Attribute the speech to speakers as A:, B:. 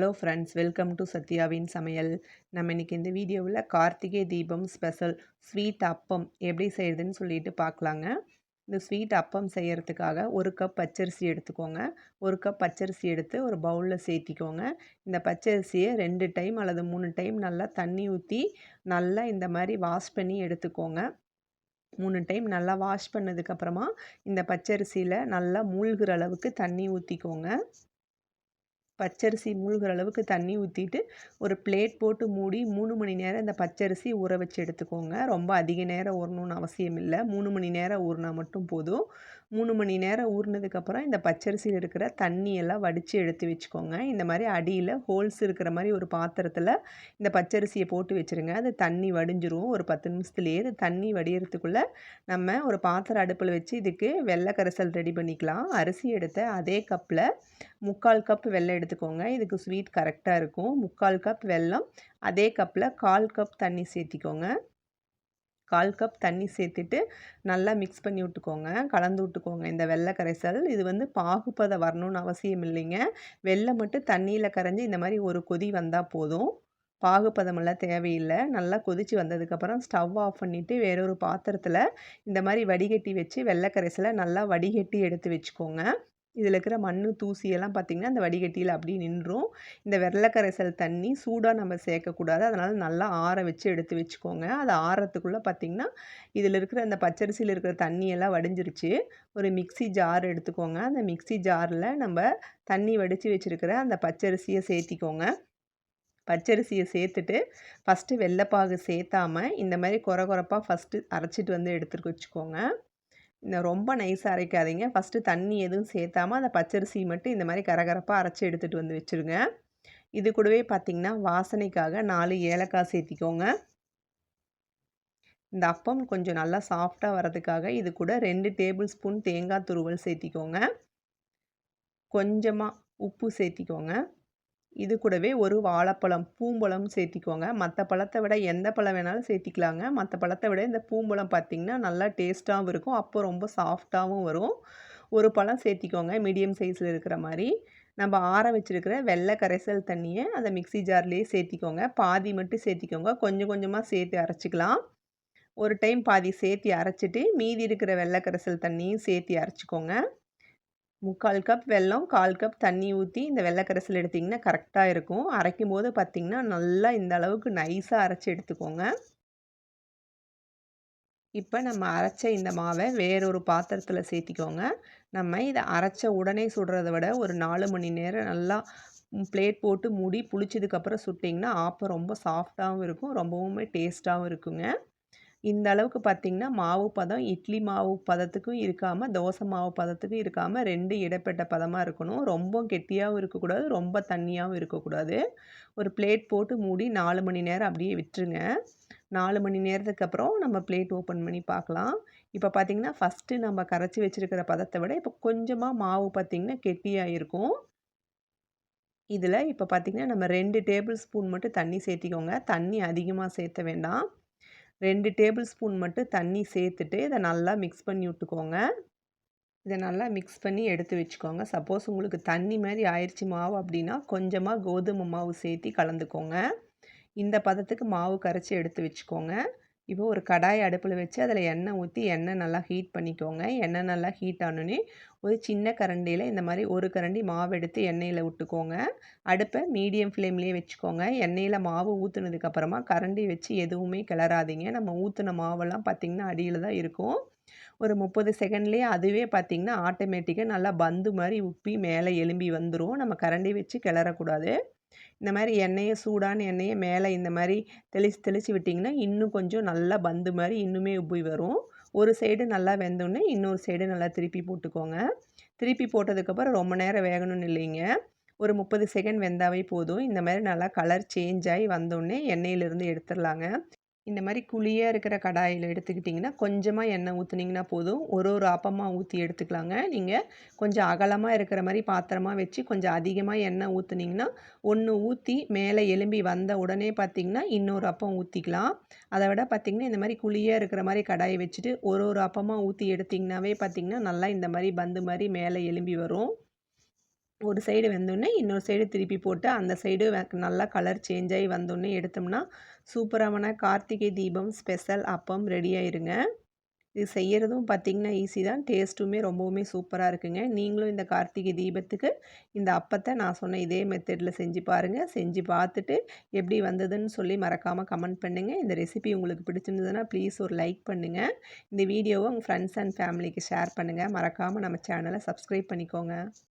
A: Hello friends welcome to சத்யாவின் சமையல் நம்ம இன்றைக்கி இந்த வீடியோவில் கார்த்திகை தீபம் ஸ்பெஷல் ஸ்வீட் அப்பம் எப்படி செய்கிறதுன்னு சொல்லிட்டு பார்க்கலாங்க. இந்த ஸ்வீட் அப்பம் செய்கிறதுக்காக ஒரு கப் பச்சரிசி எடுத்துக்கோங்க. ஒரு கப் பச்சரிசி எடுத்து ஒரு பவுலில் சேர்த்திக்கோங்க. இந்த பச்சரிசியை ரெண்டு டைம் அல்லது மூணு டைம் நல்லா தண்ணி ஊற்றி நல்லா இந்த மாதிரி வாஷ் பண்ணி எடுத்துக்கோங்க. மூணு டைம் நல்லா வாஷ் பண்ணதுக்கப்புறமா இந்த பச்சரிசியில் நல்லா மூழ்கிற அளவுக்கு தண்ணி ஊற்றிக்கோங்க பச்சரிசி மூழ்கிற அளவுக்கு தண்ணி ஊற்றிட்டு ஒரு பிளேட் போட்டு மூடி மூணு மணி நேரம் இந்த பச்சரிசி ஊற வச்சு எடுத்துக்கோங்க. ரொம்ப அதிக நேரம் ஊறணும்னு அவசியம் இல்லை மூணு மணி நேரம் ஊறினா மட்டும் போதும். மூணு மணி நேரம் ஊறினதுக்கப்புறம் இந்த பச்சரிசியில் இருக்கிற தண்ணியெல்லாம் வடித்து எடுத்து வச்சுக்கோங்க. இந்த மாதிரி அடியில் ஹோல்ஸ் இருக்கிற மாதிரி ஒரு பாத்திரத்தில் இந்த பச்சரிசியை போட்டு வச்சுருங்க. அது தண்ணி வடிஞ்சிரும். ஒரு பத்து நிமிஷத்துலேயே அது தண்ணி வடிகிறதுக்குள்ளே நம்ம ஒரு பாத்திரம் அடுப்பில் வச்சு இதுக்கு வெள்ளை கரைசல் ரெடி பண்ணிக்கலாம். அரிசி எடுத்த அதே கப்பில் முக்கால் கப் வெள்ளம் எடுத்துக்கோங்க. இதுக்கு ஸ்வீட் கரெக்டாக இருக்கும். முக்கால் கப் வெல்லம் அதே கப்பில் கால் கப் தண்ணி சேர்த்திக்கோங்க. கால் கப் தண்ணி சேர்த்துட்டு நல்லா மிக்ஸ் பண்ணி விட்டுக்கோங்க. கலந்து விட்டுக்கோங்க. இந்த வெள்ளை கரைசல் இது வந்து பாகுப்பதை வரணும்னு அவசியம் இல்லைங்க. வெள்ளை மட்டும் தண்ணியில் கரைஞ்சி இந்த மாதிரி ஒரு கொதி வந்தால் போதும். பாகுப்பதமெல்லாம் தேவையில்லை. நல்லா கொதித்து வந்ததுக்கப்புறம் ஸ்டவ் ஆஃப் பண்ணிவிட்டு வேறொரு பாத்திரத்தில் இந்த மாதிரி வடிகட்டி வச்சு வெள்ளை கரைசலை நல்லா வடிகட்டி எடுத்து வச்சுக்கோங்க. இதில் இருக்கிற மண் தூசியெல்லாம் பார்த்திங்கன்னா அந்த வடிகட்டியில் அப்படியே நின்றும். இந்த வெள்ளக்கரைசல் தண்ணி சூடாக நம்ம சேர்க்கக்கூடாது அதனால் நல்லா ஆற வச்சு எடுத்து வச்சுக்கோங்க. அது ஆறத்துக்குள்ளே பார்த்திங்கன்னா இதில் இருக்கிற அந்த பச்சரிசியில் இருக்கிற தண்ணியெல்லாம் வடிஞ்சிருச்சு. ஒரு மிக்சி ஜார் எடுத்துக்கோங்க. அந்த மிக்சி ஜாரில் நம்ம தண்ணி வடித்து வச்சுருக்கிற அந்த பச்சரிசியை சேர்த்திக்கோங்க. பச்சரிசியை சேர்த்துட்டு ஃபஸ்ட்டு வெள்ளைப்பாகு சேர்த்தாமல் இந்த மாதிரி குறை குறைப்பாக ஃபஸ்ட்டு அரைச்சிட்டு வந்து எடுத்துட்டு வச்சுக்கோங்க. ரொம்ப நைஸாக அரைக்காதீங்க. ஃபஸ்ட்டு தண்ணி எதுவும் சேர்த்தாமல் அந்த பச்சரிசி மட்டும் இந்த மாதிரி கரகரப்பாக அரைச்சி எடுத்துகிட்டு வந்து வச்சுருங்க. இது கூடவே பார்த்திங்கன்னா வாசனைக்காக நாலு ஏலக்காய் சேர்த்திக்கோங்க. இந்த அப்பம் கொஞ்சம் நல்லா சாஃப்டாக வரதுக்காக இது கூட ரெண்டு டேபிள் ஸ்பூன் தேங்காய் துருவல் சேர்த்திக்கோங்க. கொஞ்சமாக உப்பு சேர்த்திக்கோங்க. இது கூடவே ஒரு வாழைப்பழம் பூம்பழம் சேர்த்திக்கோங்க. மற்ற பழத்தை விட எந்த பழம் வேணாலும் சேர்த்திக்கலாங்க. மற்ற பழத்தை விட இந்த பூம்பழம் பார்த்திங்கன்னா நல்லா டேஸ்ட்டாகவும் இருக்கும். அப்போ ரொம்ப சாஃப்டாகவும் வரும். ஒரு பழம் சேர்த்திக்கோங்க. மீடியம் சைஸில் இருக்கிற மாதிரி. நம்ம ஆற வச்சுருக்கிற வெள்ளை கரைசல் தண்ணியை அந்த மிக்சி ஜார்லேயே சேர்த்திக்கோங்க. பாதி மட்டும் சேர்த்திக்கோங்க. கொஞ்சம் கொஞ்சமாக சேர்த்து அரைச்சிக்கலாம். ஒரு டைம் பாதி சேர்த்தி அரைச்சிட்டு மீதி இருக்கிற வெள்ளை கரைசல் தண்ணியும் சேர்த்தி அரைச்சிக்கோங்க. முக்கால் கப் வெல்லம் கால் கப் தண்ணி ஊற்றி இந்த வெள்ளைக்கரைசல் எடுத்திங்கன்னா கரெக்டாக இருக்கும். அரைக்கும் போது பார்த்திங்கன்னா நல்லா இந்த அளவுக்கு நைஸாக அரைச்சி எடுத்துக்கோங்க. இப்போ நம்ம அரைச்ச இந்த மாவை வேறொரு பாத்திரத்தில் சேர்த்திக்கோங்க. நம்ம இதை அரைச்ச உடனே சுடுறத விட ஒரு நாலு மணி நேரம் நல்லா பிளேட் போட்டு மூடி புளிச்சதுக்கப்புறம் சுட்டிங்கன்னா ஆப்பம் ரொம்ப சாஃப்டாகவும் இருக்கும் ரொம்பவுமே டேஸ்ட்டாகவும் இருக்குங்க. இந்த அளவுக்கு பார்த்திங்கன்னா மாவு பதம் இட்லி மாவு பதத்துக்கும் இருக்காமல் தோசை மாவு பதத்துக்கும் இருக்காமல் ரெண்டு இடப்பட்ட பதமாக இருக்கணும். ரொம்ப கெட்டியாகவும் இருக்கக்கூடாது ரொம்ப தண்ணியாகவும் இருக்கக்கூடாது. ஒரு பிளேட் போட்டு மூடி நாலு மணி நேரம் அப்படியே விட்டுருங்க. நாலு மணி நேரத்துக்கு அப்புறம் நம்ம பிளேட் ஓப்பன் பண்ணி பார்க்கலாம். இப்போ பார்த்திங்கன்னா ஃபஸ்ட்டு நம்ம கரைச்சி வச்சுருக்கிற பதத்தை விட இப்போ கொஞ்சமாக மாவு பார்த்திங்கன்னா கெட்டியாக இருக்கும். இதில் இப்போ பார்த்திங்கன்னா நம்ம ரெண்டு டேபிள் ஸ்பூன் மட்டும் தண்ணி சேர்த்திக்கோங்க. தண்ணி அதிகமாக சேர்த்த வேண்டாம். ரெண்டு டேபிள் ஸ்பூன் மட்டும் தண்ணி சேர்த்துட்டு இதை நல்லா மிக்ஸ் பண்ணி விட்டுக்கோங்க. இதை நல்லா மிக்ஸ் பண்ணி எடுத்து வச்சுக்கோங்க. சப்போஸ் உங்களுக்கு தண்ணி மாதிரி ஆயிடுச்சு மாவு அப்படின்னா கொஞ்சமாக கோதுமை மாவு சேர்த்தி கலந்துக்கோங்க. இந்த பதத்துக்கு மாவு கரைச்சி எடுத்து வச்சுக்கோங்க. இப்போ ஒரு கடாய் அடுப்பில் வச்சு அதில் எண்ணெய் ஊற்றி எண்ணெய் நல்லா ஹீட் பண்ணிக்கோங்க. எண்ணெய் நல்லா ஹீட் ஆனோடனே ஒரு சின்ன கரண்டியில் இந்த மாதிரி ஒரு கரண்டி மாவு எடுத்து எண்ணெயில் விட்டுக்கோங்க. அடுப்பை மீடியம் ஃப்ளேம்லேயே வச்சுக்கோங்க. எண்ணெயில் மாவு ஊற்றுனதுக்கப்புறமா கரண்டி வச்சு எதுவுமே கிளறாதீங்க. நம்ம ஊற்றின மாவெல்லாம் பார்த்திங்கன்னா அடியில் தான் இருக்கும். ஒரு முப்பது செகண்ட்லேயே அதுவே பார்த்திங்கன்னா ஆட்டோமேட்டிக்காக நல்லா பந்து மாதிரி உப்பி மேலே எலும்பி வந்துடும் நம்ம கரண்டி வச்சு கிளறக்கூடாது. இந்த மாதிரி எண்ணெயை சூடான எண்ணெயை மேலே இந்த மாதிரி தெளித்து தெளித்து விட்டிங்கன்னா இன்னும் கொஞ்சம் நல்லா பந்து மாதிரி இன்னுமே உப்பி வரும். ஒரு சைடு நல்லா வெந்தோடனே இன்னொரு சைடு நல்லா திருப்பி போட்டுக்கோங்க. திருப்பி போட்டதுக்கப்புறம் ரொம்ப நேரம் வேகணும்னு இல்லைங்க. ஒரு முப்பது செகண்ட் வெந்தாவே போதும். இந்த மாதிரி நல்லா கலர் சேஞ்ச் ஆகி வந்தோடனே எண்ணெயிலேருந்து எடுத்துடலாங்க. இந்த மாதிரி குழியாக இருக்கிற கடாயில் எடுத்துக்கிட்டிங்கன்னா கொஞ்சமாக எண்ணெய் ஊற்றுனீங்கன்னா போதும். ஒரு ஒரு ஆப்பமாக ஊற்றி எடுத்துக்கலாங்க. நீங்கள் கொஞ்சம் அகலமாக இருக்கிற மாதிரி பாத்திரமாக வச்சு கொஞ்சம் அதிகமாக எண்ணெய் ஊற்றுனீங்கன்னா ஒன்று ஊற்றி மேலே எலும்பி வந்த உடனே பார்த்திங்கன்னா இன்னொரு அப்பம் ஊற்றிக்கலாம் அதை விட பார்த்திங்கன்னா இந்த மாதிரி குழியாக இருக்கிற மாதிரி கடாயை வச்சுட்டு ஒரு ஒரு அப்பமாக ஊற்றி எடுத்திங்கனாவே பார்த்திங்கன்னா நல்லா இந்த மாதிரி பந்து மாதிரி மேலே எலும்பி வரும். ஒரு சைடு வெந்தோடனே இன்னொரு சைடு திருப்பி போட்டு அந்த சைடு நல்லா கலர் சேஞ்ச் ஆகி வந்தோடனே எடுத்தோம்னா சூப்பரான கார்த்திகை தீபம் ஸ்பெஷல் அப்பம் ரெடி ஆயிருங்க. இது செய்கிறதும் பார்த்திங்கன்னா ஈஸி தான். டேஸ்ட்டுமே ரொம்பவுமே சூப்பராக இருக்குங்க. நீங்களும் இந்த கார்த்திகை தீபத்துக்கு இந்த அப்பத்தை நான் சொன்ன இதே மெத்தடில் செஞ்சு பாருங்கள் செஞ்சு பார்த்துட்டு எப்படி வந்ததுன்னு சொல்லி மறக்காமல் கமெண்ட் பண்ணுங்கள் இந்த ரெசிபி உங்களுக்கு பிடிச்சிருந்ததுன்னா ப்ளீஸ் ஒரு லைக் பண்ணுங்கள் இந்த வீடியோவை உங்கள் ஃப்ரெண்ட்ஸ் அண்ட் ஃபேமிலிக்கு ஷேர் பண்ணுங்கள் மறக்காமல் நம்ம சேனலை சப்ஸ்கிரைப் பண்ணிக்கோங்க.